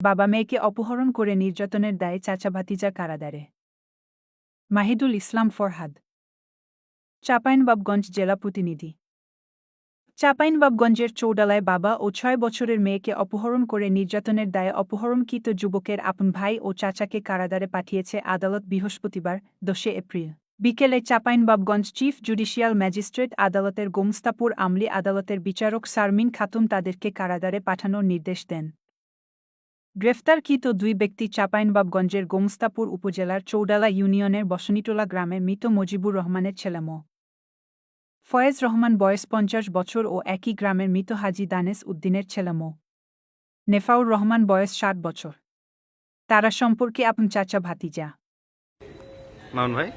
বাবা মেয়েকে অপহরণ করে নির্যাতনের দায়ে চাচা ভাতিজা কারাদারে মাহিদুল ইসলাম ফরহাদ। চাঁপাইনবাবগঞ্জ জেলা প্রতিনিধি। চাঁপাইনবাবগঞ্জের চৌডালায় বাবা ও ছয় বছরের মেয়েকে অপহরণ করে নির্যাতনের দায়ে অপহরণকৃত যুবকের আপন ভাই ও চাচাকে কারাদারে পাঠিয়েছে আদালত বৃহস্পতিবার দশে এপ্রিল। বিকেলে চাঁপাইনবাবগঞ্জ চিফ জুডিশিয়াল ম্যাজিস্ট্রেট আদালতের গোমস্তাপুর আমলি আদালতের বিচারক সারমিন খাতুন তাদেরকে কারাদারে পাঠানোর নির্দেশ দেন। গ্রেফতারকৃত দুই ব্যক্তি চাঁপাইনবাবগঞ্জের গোমস্তাপুর উপজেলার চৌডালা ইউনিয়নের বসনিটোলা গ্রামের মৃত মজিবুর রহমানের ছেলে মো। ফয়েজ রহমান বয়স পঞ্চাশ বছর ও একই গ্রামের মৃত হাজি দানেস উদ্দিনের ছেলে মো। নেফাউর রহমান বয়স ষাট বছর। তারা সম্পর্কে আপন চাচা ভাতিজা। মামুন ভাই?